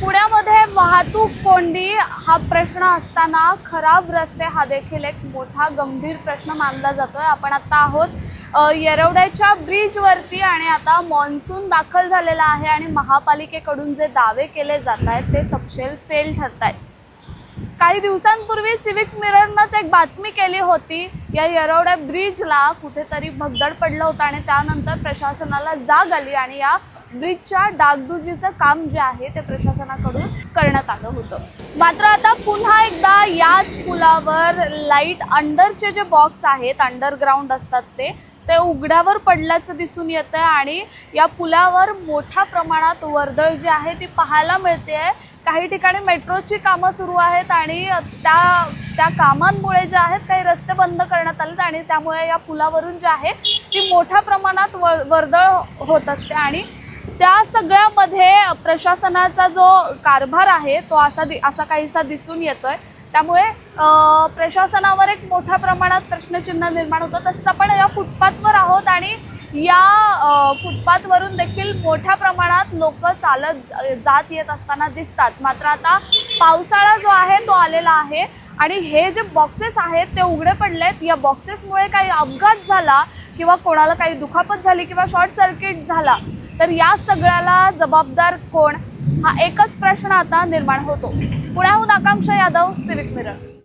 पुण्यामध्ये वाहतूक कोंडी हा प्रश्न असताना खराब रस्ते हा देखील एक मोठा गंभीर प्रश्न मानला जातोय. आपण आता आहोत येरवड्याच्या ब्रिजवरती आणि आता मान्सून दाखल झालेला आहे आणि महापालिकेकडून जे दावे केले जात आहेत ते सपशेल फेल ठरत आहेत. काही दिवसांपूर्वी सिविक मिररनंच एक बातमी केली होती या येरवड्या ब्रिजला कुठेतरी भगदड पडलं होतं आणि त्यानंतर प्रशासनाला जाग आली आणि या ब्रिजच्या डागडुजीचं काम जे आहे ते प्रशासनाकडून करण्यात आलं होतं. मात्र आता पुन्हा एकदा याच पुलावर लाइट अंडरचे जे बॉक्स आहेत अंडरग्राऊंड असतात ते ते उघड्यावर पडल्याचं दिसून येतं आहे आणि या पुलावर मोठ्या प्रमाणात वर्दळ जी आहे ती पाहायला मिळते. आहे काही ठिकाणी मेट्रोची कामं सुरू आहेत आणि त्या त्या कामांमुळे जे आहेत काही रस्ते बंद करण्यात आलेत आणि त्यामुळे या पुलावरून जे आहे ती मोठ्या प्रमाणात वर वर्दळ होत असते आणि त्या सगळ्यामध्ये प्रशासनाचा जो कारभार आहे तो असा दि असा काहीसा दिसून येतोय. त्यामुळे प्रशासनावर एक मोठ्या प्रमाणात प्रश्नचिन्ह निर्माण होतं. तसंच आपण या फुटपाथवर आहोत आणि या फुटपाथवरून देखील मोठ्या प्रमाणात लोक चालत जात येत असताना दिसतात. मात्र आता पावसाळा जो आहे तो आलेला आहे. आणि हे जे बॉक्सेस आहेत ते उघडे पडलेत. या बॉक्सेसमुळे काही अपघात झाला किंवा कोणाला काही दुखापत झाली किंवा शॉर्ट सर्किट झाला तर या सगळ्याला जबाबदार कोण? हा एकच प्रश्न आता निर्माण होतो. पुण्याहून आकांक्षा यादव सिविक मिरर